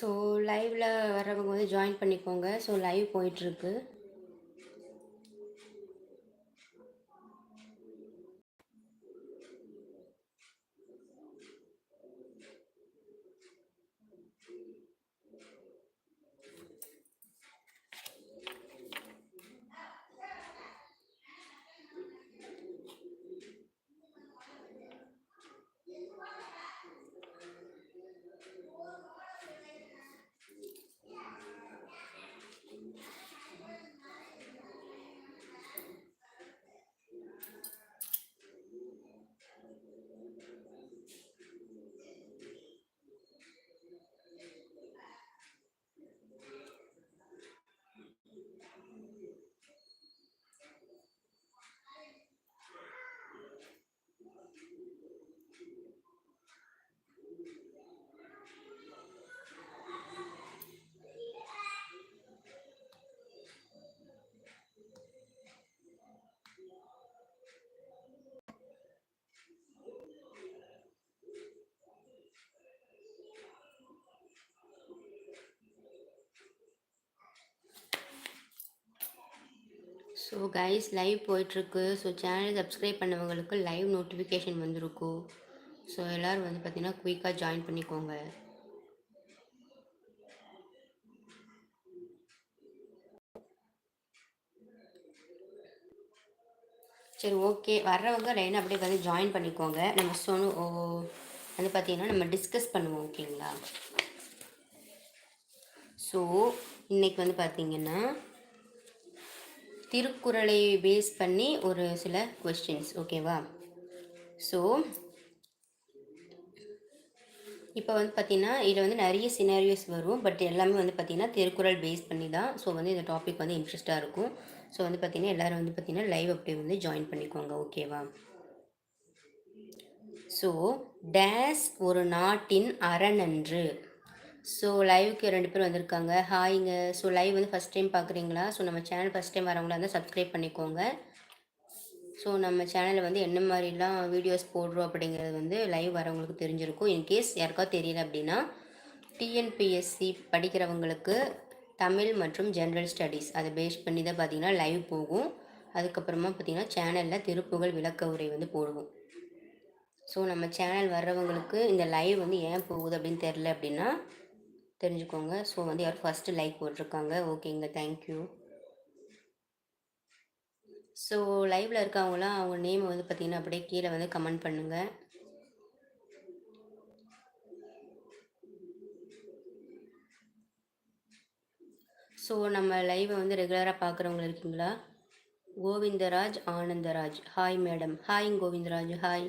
So லைவில் வர்றவங்க வந்து ஜாயின் பண்ணிக்கோங்க. ஸோ லைவ் போயிட்டுருக்கு ஸோ கைஸ் லைவ் போயிட்டுருக்கு. ஸோ சேனல் சப்ஸ்கிரைப் பண்ணவங்களுக்கு லைவ் நோட்டிஃபிகேஷன் வந்திருக்கும் ஸோ எல்லோரும் வந்து பார்த்திங்கன்னா குயிக்காக ஜாயின் பண்ணிக்கோங்க. சரி ஓகே வர்றவங்க லைன் அப்படியே வந்து ஜாயின் பண்ணிக்கோங்க. நம்ம சொன்ன ஓ வந்து பார்த்தீங்கன்னா நம்ம டிஸ்கஸ் பண்ணுவோம் ஓகேங்களா ஸோ இன்றைக்கி வந்து பார்த்திங்கன்னா திருக்குறளை பேஸ் பண்ணி ஒரு சில கொஸ்டின்ஸ் ஓகேவா ஸோ இப்போ வந்து பார்த்திங்கன்னா இதில் வந்து நிறைய சினாரியோஸ் வரும் பட் எல்லாமே வந்து பார்த்திங்கன்னா திருக்குறள் பேஸ் பண்ணி தான் ஸோ வந்து இந்த டாபிக் வந்து இன்ட்ரெஸ்ட்டாக இருக்கும். ஸோ வந்து பார்த்திங்கன்னா எல்லோரும் வந்து பார்த்திங்கன்னா லைவ் அப்படியே வந்து ஜாயின் பண்ணிக்கோங்க ஓகேவா ஸோ டேஸ் ஒரு நாட்டின் அறநன்று ஸோ லைவுக்கு ரெண்டு பேர் வந்திருக்காங்க. ஹாய்ங்க ஸோ லைவ் வந்து ஃபஸ்ட் டைம் பார்க்குறீங்களா? ஸோ நம்ம சேனல் ஃபஸ்ட் டைம் வரவங்களா இருந்தால் சப்ஸ்கிரைப் பண்ணிக்கோங்க. ஸோ நம்ம சேனலில் வந்து என்ன மாதிரிலாம் வீடியோஸ் போடுறோம் அப்படிங்கிறது வந்து லைவ் வரவங்களுக்கு தெரிஞ்சிருக்கும். இன்கேஸ் யாருக்கா தெரியல அப்படின்னா டிஎன்பிஎஸ்சி படிக்கிறவங்களுக்கு தமிழ் மற்றும் ஜென்ரல் ஸ்டடீஸ் அதை பேஸ் பண்ணி தான் பார்த்திங்கன்னா லைவ் போகும். அதுக்கப்புறமா பார்த்திங்கன்னா சேனலில் திருப்புகள் விளக்க உரை வந்து போடுவோம். ஸோ நம்ம சேனல் வர்றவங்களுக்கு இந்த லைவ் வந்து ஏன் போகுது அப்படின்னு தெரில அப்படின்னா தெரிஞ்சுக்கோங்க. ஸோ வந்து யாரும் ஃபஸ்ட்டு லைக் போட்டிருக்காங்க. ஓகேங்க தேங்க்யூ ஸோ லைவில் இருக்கவங்களாம் அவங்க நேம் வந்து பார்த்திங்கன்னா அப்படியே கீழே வந்து கமெண்ட் பண்ணுங்கள் ஸோ நம்ம லைவை வந்து ரெகுலராக பார்க்குறவங்க இருக்கீங்களா? Govindaraj Anandaraj. Hi madam hi Govindaraj. Hi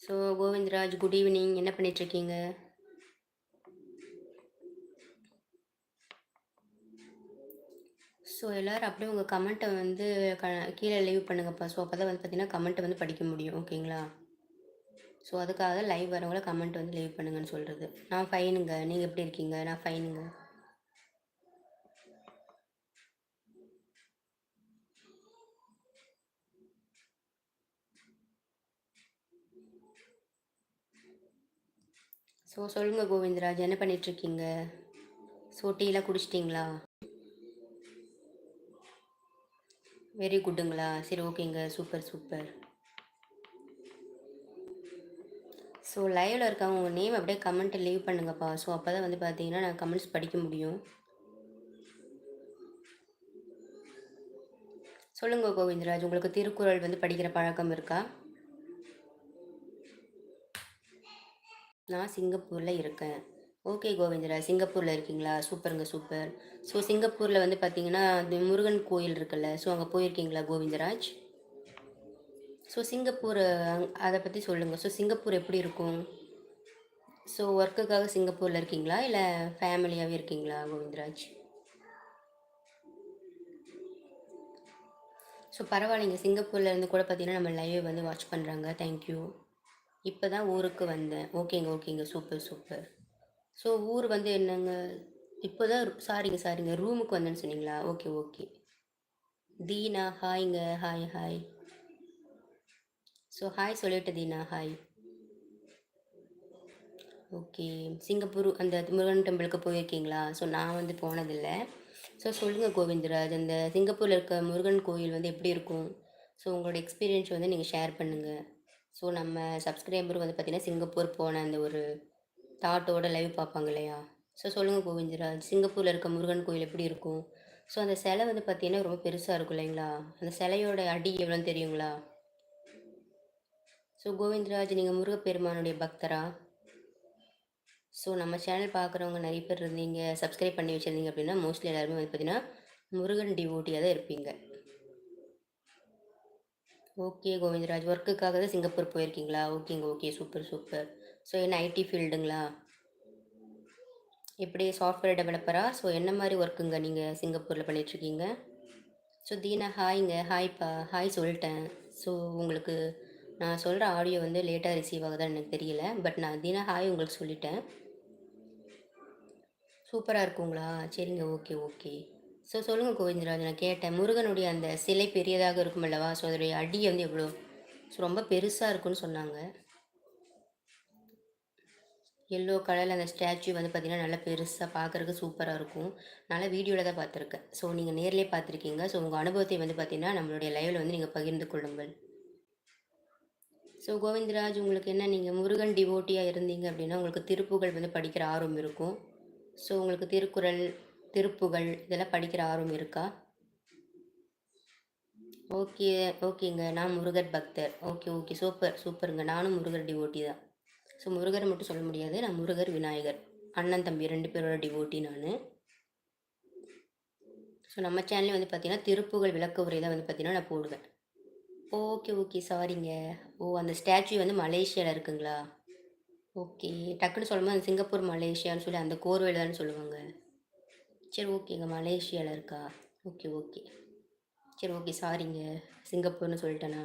so Govindaraj good evening என்ன பண்ணிகிட்ருக்கீங்க ஸோ எல்லோரும் அப்படியே உங்கள் கமெண்ட்டை வந்து க கீழே லீவ் பண்ணுங்கப்பா. ஸோ அப்போ தான் வந்து பார்த்திங்கன்னா கமெண்ட்டை வந்து படிக்க முடியும். ஓகேங்களா ஸோ அதுக்காக லைவ் வரவங்கள கமெண்ட் வந்து லீவ் பண்ணுங்கன்னு சொல்கிறது நான் ஃபைனுங்க நீங்கள் எப்படி இருக்கீங்க? நான் ஃபைனுங்க ஸோ சொல்லுங்கள் கோவிந்தராஜ். என்ன பண்ணிகிட்ருக்கீங்க ஸோ டீலாம் குடிச்சிட்டிங்களா? வெரி குட்டுங்களா சரி ஓகேங்க. Super super. ஸோ லைவில் இருக்கவங்க உங்கள் நேம் அப்படியே கமெண்ட்டை லீவ் பண்ணுங்கப்பா. ஸோ அப்போ தான் வந்து பார்த்தீங்கன்னா நான் கமெண்ட்ஸ் படிக்க முடியும். சொல்லுங்கள் கோவிந்தராஜ். உங்களுக்கு திருக்குறள் வந்து படிக்கிற பழக்கம் இருக்கா? நான் சிங்கப்பூரில் இருக்கேன். ஓகே கோவிந்தராஜ் சிங்கப்பூரில் இருக்கீங்களா? சூப்பருங்க சூப்பர். ஸோ சிங்கப்பூரில் வந்து பார்த்தீங்கன்னா முருகன் கோயில் இருக்குல்ல ஸோ அங்கே போயிருக்கீங்களா கோவிந்தராஜ்? ஸோ சிங்கப்பூர் அதை பற்றி சொல்லுங்கள் ஸோ சிங்கப்பூர் எப்படி இருக்கும்? ஸோ ஒர்க்குக்காக சிங்கப்பூரில் இருக்கீங்களா? இல்லை ஃபேமிலியாகவே இருக்கீங்களா கோவிந்தராஜ்? ஸோ பரவாயில்லைங்க. சிங்கப்பூரில் இருந்து கூட பார்த்தீங்கன்னா நம்ம லைவ் வந்து வாட்ச் பண்ணுறாங்க தேங்க்யூ இப்போ தான் ஊருக்கு வந்தேன். ஓகேங்க ஓகேங்க. Super super. ஸோ ஊர் வந்து என்னங்க? இப்போ தான் சாரிங்க சாரிங்க ரூமுக்கு வந்தேன்னு சொன்னீங்களா? ஓகே ஓகே தீனா ஹாய்ங்க ஹாய் ஹாய் ஸோ ஹாய் சொல்லிட்டு தீனா ஹாய் ஓகே சிங்கப்பூர் அந்த முருகன் டெம்பிளுக்கு போயிருக்கீங்களா? ஸோ நான் வந்து போனதில்லை. ஸோ சொல்லுங்கள் கோவிந்தராஜ் அந்த சிங்கப்பூரில் இருக்க முருகன் கோயில் வந்து எப்படி இருக்கும்? ஸோ உங்களோட எக்ஸ்பீரியன்ஸ் வந்து நீங்கள் ஷேர் பண்ணுங்கள் ஸோ நம்ம சப்ஸ்கிரைபர் வந்து பார்த்திங்கன்னா சிங்கப்பூர் போன அந்த ஒரு தாட்டோட லைவ் பார்ப்பாங்க இல்லையா? ஸோ சொல்லுங்கள் கோவிந்தராஜ். சிங்கப்பூரில் இருக்க முருகன் கோயில் எப்படி இருக்கும்? ஸோ அந்த சிலை வந்து பார்த்திங்கன்னா ரொம்ப பெருசாக இருக்கும் இல்லைங்களா? அந்த சிலையோட அடி எவ்வளோன்னு தெரியுங்களா? ஸோ கோவிந்தராஜ் நீங்கள் முருகப்பெருமானுடைய பக்தரா? ஸோ நம்ம சேனல் பார்க்குறவங்க நிறைய பேர் இருந்தீங்க சப்ஸ்கிரைப் பண்ணி வச்சுருந்தீங்க அப்படின்னா மோஸ்ட்லி எல்லாருமே வந்து பார்த்தீங்கன்னா முருகன் டிவோட்டியாக தான் இருப்பீங்க. ஓகே கோவிந்தராஜ். ஒர்க்குக்காக தான் சிங்கப்பூர் போயிருக்கீங்களா? ஓகேங்க ஓகே சூப்பர் சூப்பர் ஸோ என்ன ஐடி ஃபீல்டுங்களா எப்படி சாஃப்ட்வேர் டெவலப்பரா ஸோ என்ன மாதிரி ஒர்க்குங்க நீங்கள் சிங்கப்பூரில் பண்ணிகிட்ருக்கீங்க ஸோ தீனா ஹாய்ங்க ஹாய்ப்பா ஹாய் சொல்லிட்டேன். ஸோ உங்களுக்கு நான் சொல்கிற ஆடியோ வந்து லேட்டாக ரிசீவ் ஆகுதான்னு எனக்கு தெரியல. பட் நான் தீனா ஹாய் உங்களுக்கு சொல்லிட்டேன். சூப்பராக இருக்குங்களா? சரிங்க. ஓகே ஓகே ஸோ சொல்லுங்கள் கோவிந்தராஜ். நான் கேட்டேன். முருகனுடைய அந்த சிலை பெரியதாக இருக்கும் அல்லவா ஸோ அதோடைய அடி வந்து எவ்வளோ? ஸோ ரொம்ப பெருசாக இருக்குன்னு சொன்னாங்க. எல்லோ கலரில் அந்த ஸ்டாச்சு வந்து பார்த்திங்கன்னா நல்லா பெருசாக பார்க்குறதுக்கு சூப்பராக இருக்கும். நல்லா வீடியோவில் தான் பார்த்துருக்கேன். ஸோ நீங்கள் நேரிலே பார்த்துருக்கீங்க. ஸோ உங்கள் அனுபவத்தை வந்து பார்த்திங்கன்னா நம்மளுடைய லைவில் வந்து நீங்கள் பகிர்ந்து கொள்ளுங்கள். ஸோ கோவிந்தராஜ் உங்களுக்கு என்ன? நீங்கள் முருகன் டிவோட்டியாக இருந்தீங்க அப்படின்னா உங்களுக்கு திருப்புகள் வந்து படிக்கிற ஆர்வம் இருக்கும். ஸோ உங்களுக்கு திருக்குறள் திருப்புகள் இதெல்லாம் படிக்கிற ஆர்வம் இருக்கா? ஓகே ஓகேங்க நான் முருகர் பக்தர். ஓகே ஓகே சூப்பர் சூப்பருங்க நானும் முருகர் டிவோட்டி தான். ஸோ முருகரை மட்டும் சொல்ல முடியாது. நான் முருகர் விநாயகர் அண்ணன் தம்பி ரெண்டு பேரோட டிவோட்டி நான். ஸோ நம்ம சேனல்லே வந்து பார்த்தீங்கன்னா திருப்புகள் விளக்க உரை தான் வந்து பார்த்தீங்கன்னா நான் போடுவேன். ஓகே ஓகே சாரிங்க ஓ அந்த ஸ்டாச்சு வந்து மலேசியாவில் இருக்குங்களா? ஓகே டக்குன்னு சொல்லும்போது சிங்கப்பூர் மலேசியான்னு சொல்லி அந்த கோர்வையில் தான் சொல்லுவாங்க. சரி ஓகேங்க மலேசியாவில் இருக்கா? ஓகே ஓகே சரி ஓகே சாரிங்க சிங்கப்பூர்னு சொல்லிட்டேனா?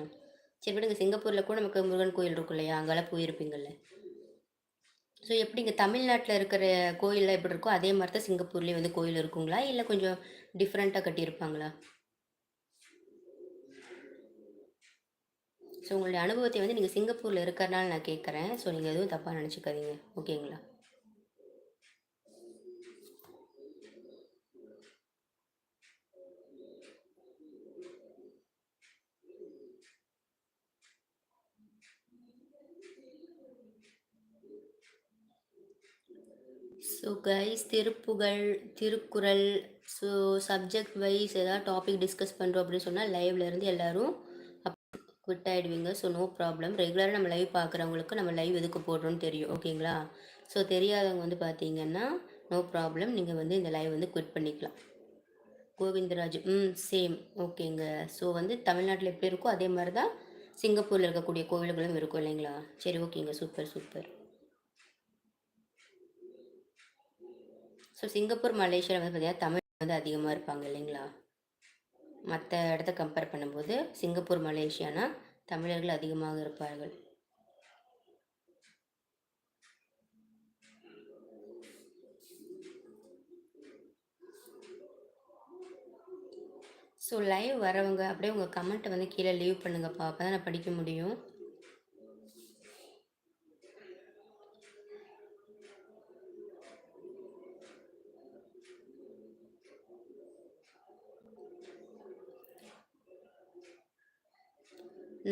சரி விடுங்க. சிங்கப்பூரில் கூட நமக்கு முருகன் கோயில் இருக்கும் இல்லையா? அங்கெல்லாம் போயிருப்பீங்கள்ல ஸோ எப்படி இங்கே தமிழ்நாட்டில் இருக்கிற கோயிலெலாம் எப்படி இருக்கோ அதே மாதிரி தான் சிங்கப்பூர்லேயே வந்து கோயில் இருக்குங்களா? இல்லை கொஞ்சம் டிஃப்ரெண்ட்டாக கட்டியிருப்பாங்களா? ஸோ உங்களுடைய அனுபவத்தை வந்து நீங்கள் சிங்கப்பூரில் இருக்கிறனால நான் கேட்குறேன் ஸோ நீங்கள் எதுவும் தப்பாக நினச்சிக்காதீங்க. ஓகேங்களா so guys Thiruppugazh Thirukkural so subject wise ஏதாவது டாபிக் டிஸ்கஸ் பண்ணுறோம் அப்படின்னு சொன்னால் லைவ்லேருந்து எல்லோரும் அப் குவிட் ஆகிடுவீங்க ஸோ நோ ப்ராப்ளம் ரெகுலராக நம்ம லைவ் பார்க்குறவங்களுக்கு நம்ம லைவ் எதுக்கு போடுறோன்னு தெரியும். ஓகேங்களா? ஸோ தெரியாதவங்க வந்து பார்த்தீங்கன்னா நோ ப்ராப்ளம் நீங்கள் வந்து இந்த லைவ் வந்து குவிட் பண்ணிக்கலாம். கோவிந்தராஜ் ம் சேம் ஓகேங்க. ஸோ வந்து தமிழ்நாட்டில் எப்படி இருக்கோ அதே மாதிரி தான் சிங்கப்பூரில் இருக்கக்கூடிய கோவில்களும் இருக்கும் இல்லைங்களா? சரி ஓகேங்க. சூப்பர் சூப்பர் ஸோ சிங்கப்பூர் மலேசியாவில் வந்து பார்த்திங்கன்னா தமிழ் வந்து அதிகமாக இருப்பாங்க இல்லைங்களா? மற்ற இடத்த கம்பேர் பண்ணும்போது சிங்கப்பூர் மலேசியானா தமிழர்கள் அதிகமாக இருப்பார்கள். ஸோ லைவ் வரவங்க அப்படியே உங்கள் கமெண்ட்டை வந்து கீழே லீவ் பண்ணுங்கப்பா. அப்போ தான் நான் படிக்க முடியும்.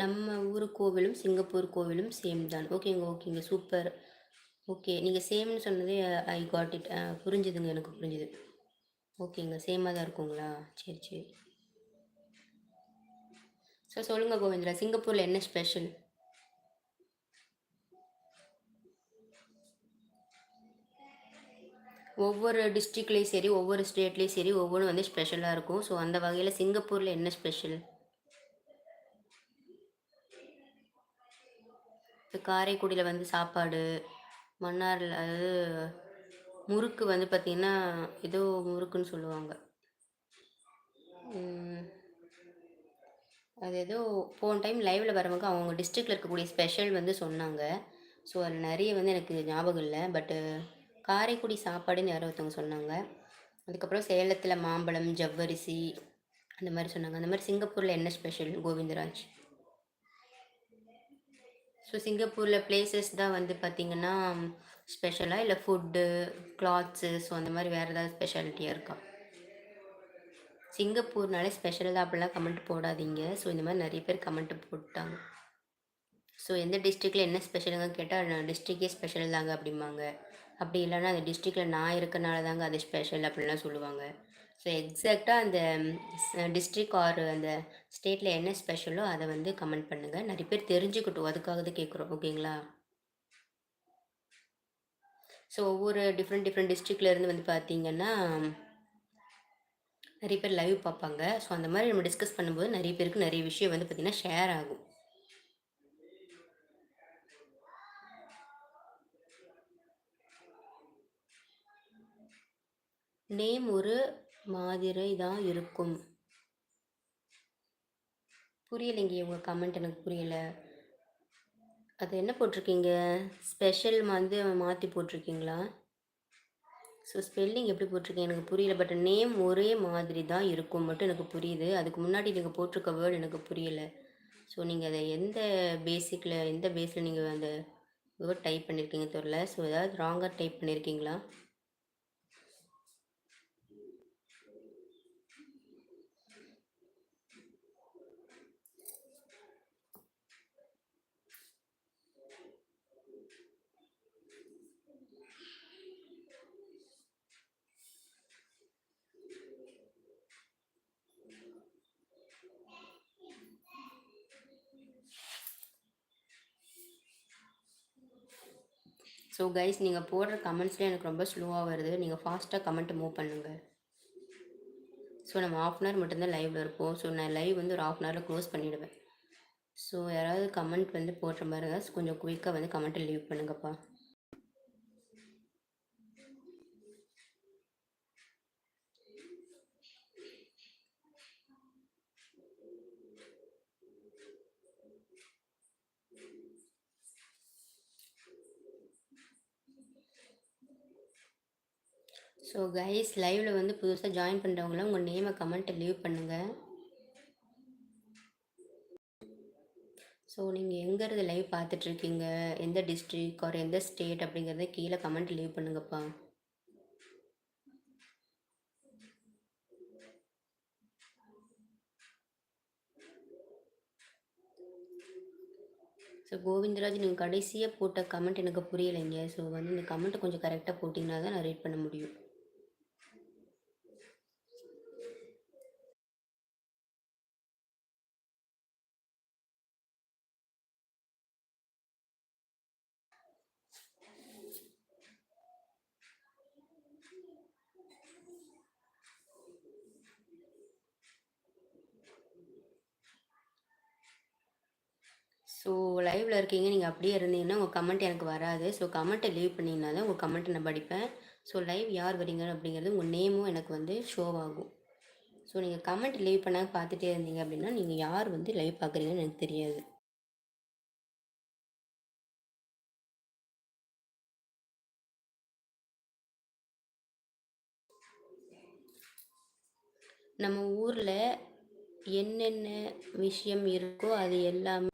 நம்ம ஊர் கோவிலும் சிங்கப்பூர் கோவிலும் சேம் தான் ஓகேங்க ஓகேங்க சூப்பர் ஓகே நீங்கள் சேம்னு சொன்னதே ஐ காட் இட் புரிஞ்சுதுங்க எனக்கு புரிஞ்சுது. ஓகேங்க சேமாக தான் இருக்குங்களா? சரி சரி. ஸோ சொல்லுங்கள் கோவிந்திரா. சிங்கப்பூரில் என்ன ஸ்பெஷல் ஒவ்வொரு டிஸ்ட்ரிக்ட்லேயும் சரி ஒவ்வொரு ஸ்டேட்லேயும் சரி ஒவ்வொன்றும் வந்து ஸ்பெஷலாக இருக்கும். ஸோ அந்த வகையில் சிங்கப்பூரில் என்ன ஸ்பெஷல் காரைக்குடியில் வந்து சாப்பாடு மன்னாரில் அது முறுக்கு வந்து பார்த்திங்கன்னா ஏதோ முறுக்குன்னு சொல்லுவாங்க. அது ஏதோ போன டைம் லைவில் வரவங்க அவங்க டிஸ்ட்ரிக்டில் இருக்கக்கூடிய ஸ்பெஷல் வந்து சொன்னாங்க. ஸோ அதில் நிறைய வந்து எனக்கு ஞாபகம் இல்லை. பட்டு காரைக்குடி சாப்பாடுன்னு யாரோ ஒருத்தவங்க சொன்னாங்க. அதுக்கப்புறம் சேலத்தில் மாம்பழம் ஜவ்வரிசி அந்த மாதிரி சொன்னாங்க. அந்த மாதிரி சிங்கப்பூரில் என்ன ஸ்பெஷல் கோவிந்தராஜ். ஸோ சிங்கப்பூரில் பிளேசஸ் தான் வந்து பார்த்திங்கன்னா ஸ்பெஷலாக இல்லை ஃபுட்டு கிளாத்ஸு ஸோ அந்த மாதிரி வேறு ஏதாவது ஸ்பெஷாலிட்டியாக இருக்கா? சிங்கப்பூர்னாலே ஸ்பெஷல் தான் அப்படிலாம் கமெண்ட் போடாதீங்க. ஸோ இந்த மாதிரி நிறைய பேர் கமெண்ட் போட்டாங்க. ஸோ எந்த டிஸ்ட்ரிக்டில் என்ன ஸ்பெஷலுங்க கேட்டால் டிஸ்ட்ரிக்டே ஸ்பெஷல் தாங்க அப்படிம்பாங்க. அப்படி இல்லைன்னா அந்த டிஸ்ட்ரிக்டில் நான் இருக்கனால தாங்க அது ஸ்பெஷல் அப்படின்லாம் சொல்லுவாங்க. ஸோ எக்ஸாக்டாக அந்த டிஸ்ட்ரிக் ஆர் அந்த ஸ்டேட்டில் என்ன ஸ்பெஷலோ அதை வந்து கமெண்ட் பண்ணுங்கள் நிறைய பேர் தெரிஞ்சுக்கிட்டோம். அதுக்காக தான் கேட்குறோம். ஓகேங்களா? ஸோ ஒவ்வொரு டிஃப்ரெண்ட் டிஃப்ரெண்ட் டிஸ்ட்ரிக்ட்லேருந்து வந்து பார்த்தீங்கன்னா நிறைய பேர் லைவ் பார்ப்பாங்க. ஸோ அந்த மாதிரி நம்ம டிஸ்கஸ் பண்ணும்போது நிறைய பேருக்கு நிறைய விஷயம் வந்து பார்த்திங்கன்னா ஷேர் ஆகும். நேம் ஒரு மாதிரி தான் இருக்கும். புரியலைங்க உங்கள் கமெண்ட் எனக்கு புரியலை. அது என்ன போட்டிருக்கீங்க? ஸ்பெஷல் வந்து மாற்றி போட்டிருக்கீங்களா? ஸோ ஸ்பெல்லிங் எப்படி போட்டிருக்கீங்க? எனக்கு புரியல பட் நேம் ஒரே மாதிரி தான் இருக்கும் மட்டும் எனக்கு புரியுது. அதுக்கு முன்னாடி நீங்கள் போட்டிருக்க வேர்டு எனக்கு புரியலை. ஸோ நீங்கள் அதை எந்த பேசிக்கில் எந்த பேஸில் நீங்கள் அந்த வேர்ட் டைப் பண்ணியிருக்கீங்க தெரில ஸோ ஏதாவது ராங்காக டைப் பண்ணியிருக்கீங்களா ஸோ கைஸ் நீங்கள் போடுற கமெண்ட்ஸில் எனக்கு ரொம்ப ஸ்லோவாக வருது. நீங்கள் ஃபாஸ்ட்டாக கமெண்ட் மூவ் பண்ணுங்கள் ஸோ நம்ம ஆஃப் அன் ஹவர் மட்டும்தான் லைவில் இருப்போம். ஸோ நான் லைவ் வந்து ஒரு ஆஃப் அன் ஹவரில் க்ளோஸ் பண்ணிவிடுவேன் ஸோ யாராவது கமெண்ட் வந்து போடுற மாதிரி இருந்தால் கொஞ்சம் குயிக்காக வந்து கமெண்ட்டை லீவ் பண்ணுங்கப்பா. ஸோ கைஸ் லைவில் வந்து புதுசாக ஜாயின் பண்ணுறவங்களாம் உங்கள் நேமை கமெண்ட்டை லீவ் பண்ணுங்கள் ஸோ நீங்கள் எங்கேருந்து லைவ் பார்த்துட்ருக்கீங்க? எந்த டிஸ்ட்ரிக் ஒரு எந்த ஸ்டேட் அப்படிங்கிறத கீழே கமெண்ட் லீவ் பண்ணுங்கப்பா. ஸோ கோவிந்தராஜ் நீங்கள் கடைசியாக போட்ட கமெண்ட் எனக்கு புரியலைங்க. ஸோ வந்து இந்த கமெண்ட்டை கொஞ்சம் கரெக்டாக போட்டிங்கன்னா தான் நான் ரீட் பண்ண முடியும். ஸோ லைவில் இருக்கீங்க நீங்கள் அப்படியே இருந்தீங்கன்னா உங்கள் கமெண்ட் எனக்கு வராது. ஸோ கமெண்ட்டை லீவ் பண்ணிங்கன்னா தான் உங்கள் கமெண்ட்டை நான் படிப்பேன். ஸோ லைவ் யார் வரீங்க அப்படிங்கிறது உங்கள் நேமும் எனக்கு வந்து ஷோவாகும் ஸோ நீங்கள் கமெண்ட் லீவ் பண்ணால் பார்த்துட்டே இருந்தீங்க அப்படின்னா நீங்கள் யார் வந்து லைவ் பார்க்குறீங்கன்னு எனக்கு தெரியாது. நம்ம ஊரில் என்னென்ன விஷயம் இருக்கோ அது எல்லாமே